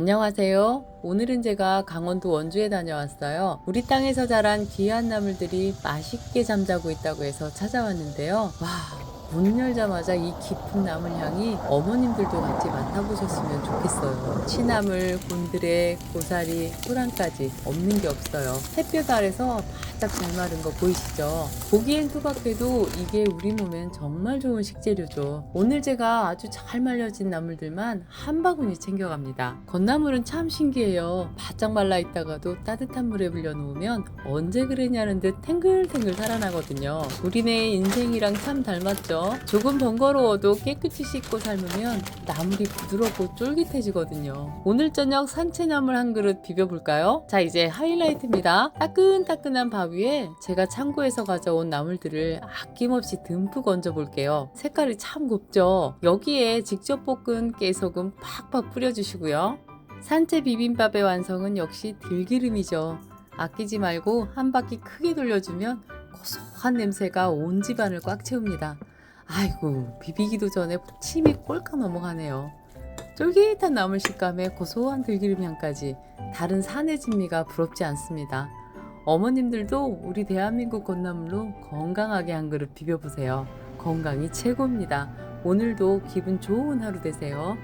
안녕하세요. 오늘은 제가 강원도 원주에 다녀왔어요. 우리 땅에서 자란 귀한 나물들이 맛있게 잠자고 있다고 해서 찾아왔는데요. 와, 문 열자마자 이 깊은 나물 향이 어머님들도 같이 맡아보셨으면 좋겠어요. 취나물, 곤드레, 고사리, 호랑까지 없는 게 없어요. 햇볕 아래서 바짝 잘 마른 거 보이시죠? 보기엔 투박해도 이게 우리 몸엔 정말 좋은 식재료죠. 오늘 제가 아주 잘 말려진 나물들만 한 바구니 챙겨갑니다. 건나물은 참 신기해요. 바짝 말라 있다가도 따뜻한 물에 불려 놓으면 언제 그랬냐는 듯 탱글탱글 살아나거든요. 우리네 인생이랑 참 닮았죠. 조금 번거로워도 깨끗이 씻고 삶으면 나물이 부드럽고 쫄깃해지거든요. 오늘 저녁 산채나물 한 그릇 비벼볼까요? 자 이제 하이라이트입니다. 따끈따끈한 밥 위에 제가 창고에서 가져온 나물들을 아낌없이 듬뿍 얹어 볼게요. 색깔이 참 곱죠? 여기에 직접 볶은 깨소금 팍팍 뿌려주시고요. 산채 비빔밥의 완성은 역시 들기름이죠. 아끼지 말고 한 바퀴 크게 돌려주면 고소한 냄새가 온 집안을 꽉 채웁니다. 아이고 비비기도 전에 침이 꼴깍 넘어가네요. 쫄깃한 나물 식감에 고소한 들기름 향까지 다른 산의 진미가 부럽지 않습니다. 어머님들도 우리 대한민국 건나물로 건강하게 한 그릇 비벼보세요. 건강이 최고입니다. 오늘도 기분 좋은 하루 되세요.